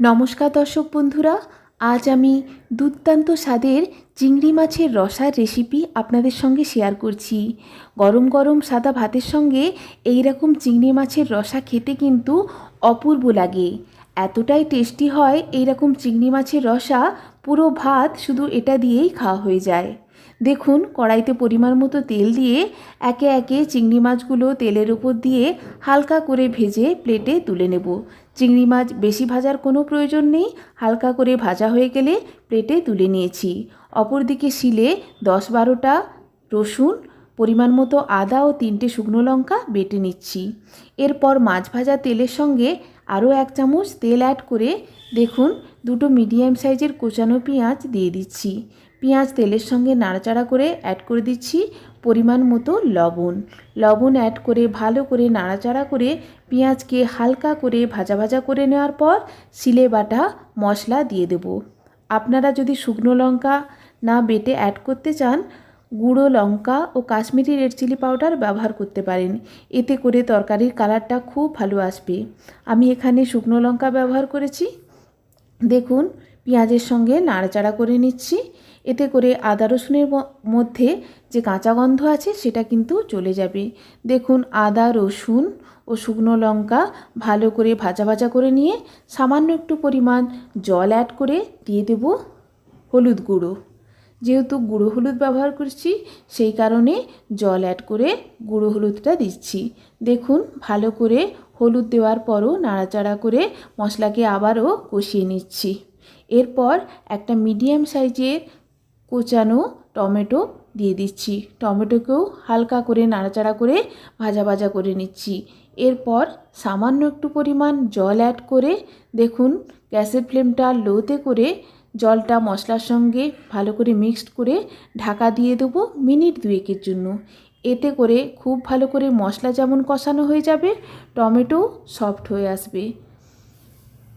নমস্কার দর্শক বন্ধুরা, আজ আমি দুর্দান্ত স্বাদের চিংড়ি মাছের রসার রেসিপি আপনাদের সঙ্গে শেয়ার করছি। গরম গরম সাদা ভাতের সঙ্গে এই রকম চিংড়ি মাছের রসা খেতে কিন্তু অপূর্ব লাগে। এতটাই টেস্টি হয় এই রকম চিংড়ি মাছের রসা, পুরো ভাত শুধু এটা দিয়েই খাওয়া হয়ে যায়। দেখুন, কড়াইতে পরিমাণ মতো তেল দিয়ে একে একে চিংড়ি মাছগুলো তেলের উপর দিয়ে হালকা করে ভেজে প্লেটে তুলে নেব। চিংড়ি মাছ বেশি ভাজার কোনো প্রয়োজন নেই, হালকা করে ভাজা হয়ে গেলে প্লেটে তুলে নিয়েছি। অপরদিকে শিলে দশ বারোটা রসুন, পরিমাণ মতো আদা ও তিনটে শুকনো লঙ্কা বেটে নিচ্ছি। এরপর মাছ ভাজা তেলের সঙ্গে আরও এক চামচ তেল অ্যাড করে দেখুন, দুটো মিডিয়াম সাইজের কোচানো পেঁয়াজ দিয়ে দিচ্ছি। পেঁয়াজ তেলের সঙ্গে নাড়াচাড়া করে অ্যাড করে দিচ্ছি পরিমাণ মতো লবণ। লবণ অ্যাড করে ভালো করে নাড়াচাড়া করে পেঁয়াজকে হালকা করে ভাজা ভাজা করে নেওয়ার পর সিলে বাটা মশলা দিয়ে দেব। আপনারা যদি শুকনো লঙ্কা না বেটে অ্যাড করতে চান, গুঁড়ো লঙ্কা ও কাশ্মীরি রেড চিলি পাউডার ব্যবহার করতে পারেন। এতে করে তরকারির কালারটা খুব ভালো আসবে। আমি এখানে শুকনো লঙ্কা ব্যবহার করেছি। দেখুন, পেঁয়াজের সঙ্গে নাড়াচাড়া করে নিচ্ছি। এতে করে আদা রসুনের মধ্যে যে কাঁচা গন্ধ আছে সেটা কিন্তু চলে যাবে। দেখুন, আদা, রসুন ও শুকনো লঙ্কা ভালো করে ভাজা ভাজা করে নিয়ে সামান্য একটু পরিমাণ জল অ্যাড করে দিয়ে দেব হলুদ গুঁড়ো। যেহেতু গুঁড়ো হলুদ ব্যবহার করছি, সেই কারণে জল অ্যাড করে গুঁড়ো হলুদটা দিচ্ছি। দেখুন, ভালো করে হলুদ দেওয়ার পরও নাড়াচাড়া করে মশলাকে আবারও কষিয়ে নিচ্ছি। এরপর একটা মিডিয়াম সাইজের কোচানো টমেটো দিয়ে দিচ্ছি। টমেটোকেও হালকা করে নাড়াচাড়া করে ভাজা ভাজা করে নিচ্ছি। এরপর সামান্য একটু পরিমাণ জল অ্যাড করে দেখুন গ্যাসের ফ্লেমটা লোতে করে জলটা মশলার সঙ্গে ভালো করে মিক্সড করে ঢাকা দিয়ে দেবো মিনিট দুয়েকের জন্য। এতে করে খুব ভালো করে মশলা যেমন কষানো হয়ে যাবে, টমেটো সফট হয়ে আসবে।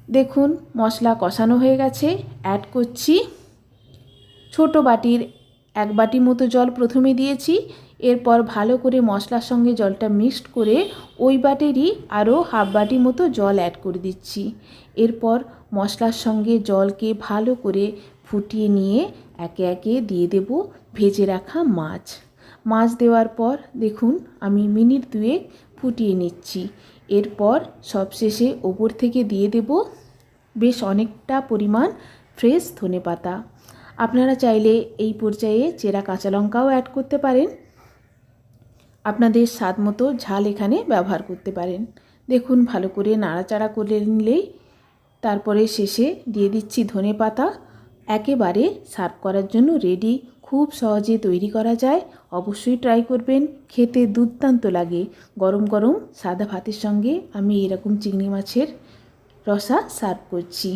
দেখুন মশলা কষানো হয়ে গেছে। অ্যাড করছি ছোট বাটির এক বাটি মতো জল প্রথমে দিয়েছি, এরপর ভালো করে মশলার সঙ্গে জলটা মিক্সড করে ওই বাটিরই আরও হাফ বাটি মতো জল অ্যাড করে দিচ্ছি। এরপর মশলার সঙ্গে জলকে ভালো করে ফুটিয়ে নিয়ে একে একে দিয়ে দেব ভেজে রাখা মাছ। মাছ দেওয়ার পর দেখুন আমি মিনিট দুয়েক ফুটিয়ে নিচ্ছি। এরপর সবশেষে ওপর থেকে দিয়ে দেব বেশ অনেকটা পরিমাণ ফ্রেশ ধনে পাতা আপনারা চাইলে এই পর্যায়ে চেরা কাঁচা লঙ্কাও অ্যাড করতে পারেন। আপনাদের স্বাদ মতো ঝাল এখানে ব্যবহার করতে পারেন। দেখুন, ভালো করে নাড়াচাড়া করে নিলেই তারপরে শেষে দিয়ে দিচ্ছি ধনে পাতা। একেবারে সার্ভ করার জন্য রেডি খুব সহজে তৈরি করা যায়। অবশ্যই ট্রাই করবেন, খেতে দুর্দান্ত লাগে। গরম গরম সাদা ভাতের সঙ্গে আমি এরকম চিংড়ি মাছের রসা সার্ভ করছি।